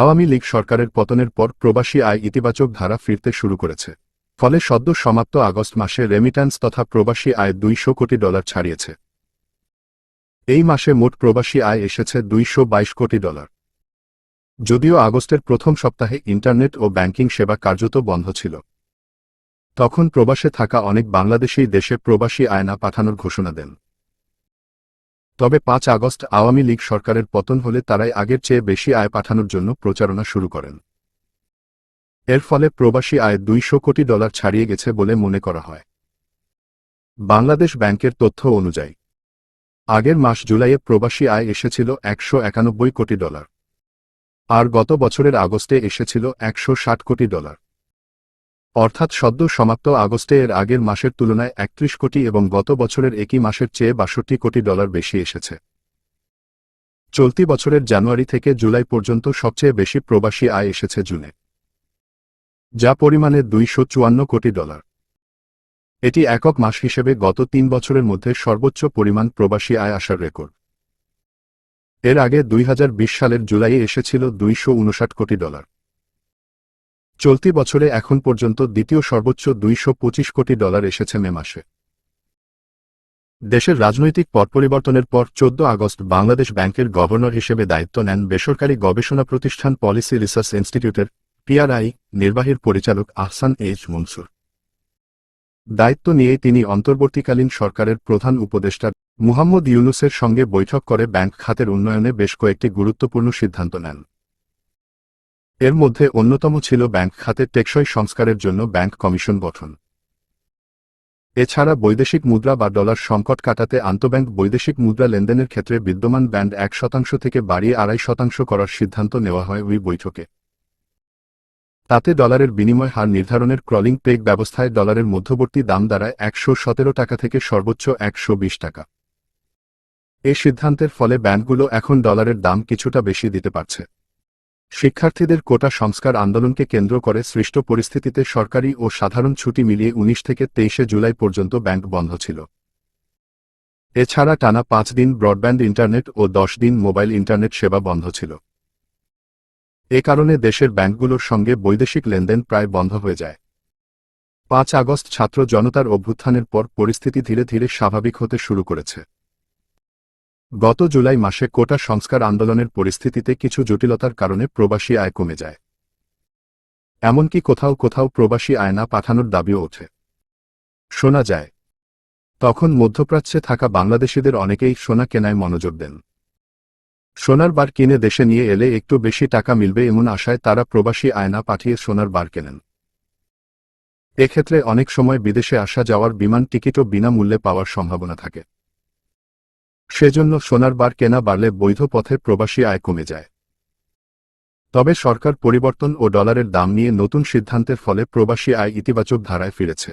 আওয়ামী লীগ সরকারের পতনের পর প্রবাসী আয় ইতিবাচক ধারা ফিরতে শুরু করেছে। ফলে সদ্য সমাপ্ত আগস্ট মাসে রেমিট্যান্স তথা প্রবাসী আয় দুইশো কোটি ডলার ছাড়িয়েছে। এই মাসে মোট প্রবাসী আয় এসেছে দুইশো বাইশ কোটি ডলার। যদিও আগস্টের প্রথম সপ্তাহে ইন্টারনেট ও ব্যাংকিং সেবা কার্যত বন্ধ ছিল। তখন প্রবাসে থাকা অনেক বাংলাদেশী দেশে প্রবাসী আয়না পাঠানোর ঘোষণা দেন। তবে পাঁচ আগস্ট আওয়ামী লীগ সরকারের পতন হলে তারাই আগের চেয়ে বেশি আয় পাঠানোর জন্য প্রচারণা শুরু করেন। এর ফলে প্রবাসী আয় দুইশো কোটি ডলার ছাড়িয়ে গেছে বলে মনে করা হয়। বাংলাদেশ ব্যাংকের তথ্য অনুযায়ী, আগের মাস জুলাইয়ে প্রবাসী আয় এসেছিল একশো একানব্বই কোটি ডলার। আর গত বছরের আগস্টে এসেছিল একশো ষাট কোটি ডলার। অর্থাৎ সদ্য সমাপ্ত আগস্টে এর আগের মাসের তুলনায় একত্রিশ কোটি এবং গত বছরের একই মাসের চেয়ে বাষট্টি কোটি ডলার বেশি এসেছে। চলতি বছরের জানুয়ারি থেকে জুলাই পর্যন্ত সবচেয়ে বেশি প্রবাসী আয় এসেছে জুনে। যা পরিমাণে দুইশো চুয়ান্ন কোটি ডলার। এটি একক মাস হিসেবে গত তিন বছরের মধ্যে সর্বোচ্চ পরিমাণ প্রবাসী আয় আসার রেকর্ড। এর আগে দুই হাজার বিশ সালের জুলাইয়ে এসেছিল দুইশো উনষাট কোটি ডলার। চলতি বছরে এখন পর্যন্ত দ্বিতীয় সর্বোচ্চ দুইশো পঁচিশ কোটি ডলার এসেছে মে মাসে। দেশের রাজনৈতিক পট পরিবর্তনের পর চোদ্দ আগস্ট বাংলাদেশ ব্যাংকের গভর্নর হিসেবে দায়িত্ব নেন বেসরকারি গবেষণা প্রতিষ্ঠান পলিসি রিসার্চ ইনস্টিটিউটের পিআরআই নির্বাহীর পরিচালক আহসান এইচ মনসুর। দায়িত্ব নিয়ে তিনি অন্তর্বর্তীকালীন সরকারের প্রধান উপদেষ্টা মুহাম্মদ ইউনুসের সঙ্গে বৈঠক করে ব্যাংক খাতের উন্নয়নে বেশ কয়েকটি গুরুত্বপূর্ণ সিদ্ধান্ত নেন। এর মধ্যে অন্যতম ছিল ব্যাংক খাতের টেকসই সংস্কারের জন্য ব্যাংক কমিশন গঠন। এছাড়া বৈদেশিক মুদ্রা বা ডলার সংকট কাটাতে আন্তঃব্যাংক বৈদেশিক মুদ্রা লেনদেনের ক্ষেত্রে বিদ্যমান ব্যান্ড এক শতাংশ থেকে বাড়িয়ে আড়াই শতাংশ করার সিদ্ধান্ত নেওয়া হয় ওই বৈঠকে। তাতে ডলারের বিনিময় হার নির্ধারণের ক্রলিং পেগ ব্যবস্থায় ডলারের মধ্যবর্তী দাম দাঁড়ায় একশো সতেরো টাকা থেকে সর্বোচ্চ একশো বিশ টাকা। এ সিদ্ধান্তের ফলে ব্যাংকগুলো এখন ডলারের দাম কিছুটা বেশি দিতে পারছে। শিক্ষার্থীদের কোটা সংস্কার আন্দোলনকে কেন্দ্র করে সৃষ্ট পরিস্থিতিতে সরকারি ও সাধারণ ছুটি মিলিয়ে উনিশ থেকে তেইশে জুলাই পর্যন্ত ব্যাংক বন্ধ ছিল। এছাড়া টানা পাঁচ দিন ব্রডব্যান্ড ইন্টারনেট ও দশ দিন মোবাইল ইন্টারনেট সেবা বন্ধ ছিল। এ কারণে দেশের ব্যাংকগুলোর সঙ্গে বৈদেশিক লেনদেন প্রায় বন্ধ হয়ে যায়। পাঁচ আগস্ট ছাত্র জনতার অভ্যুত্থানের পর পরিস্থিতি ধীরে ধীরে স্বাভাবিক হতে শুরু করেছে। গত জুলাই মাসে কোটা সংস্কার আন্দোলনের পরিস্থিতিতে কিছু জটিলতার কারণে প্রবাসী আয় কমে যায়। এমনকি কোথাও কোথাও প্রবাসী আয় না পাঠানোর দাবিও ওঠে। শোনা যায়, তখন মধ্যপ্রাচ্যে থাকা বাংলাদেশিদের অনেকেই সোনা কেনায় মনোযোগ দেন। সোনার বার কিনে দেশে নিয়ে এলে একটু বেশি টাকা মিলবে এমন আশায় তারা প্রবাসী আয়না পাঠিয়ে সোনার বার কেনেন। এক্ষেত্রে অনেক সময় বিদেশে আসা যাওয়ার বিমান টিকিটও বিনামূল্যে পাওয়ার সম্ভাবনা থাকে। সেজন্য সোনার বার কেনা বাড়লে বৈধ পথে প্রবাসী আয় কমে যায়। তবে সরকার পরিবর্তন ও ডলারের দাম নিয়ে নতুন সিদ্ধান্তের ফলে প্রবাসী আয় ইতিবাচক ধারায় ফিরেছে।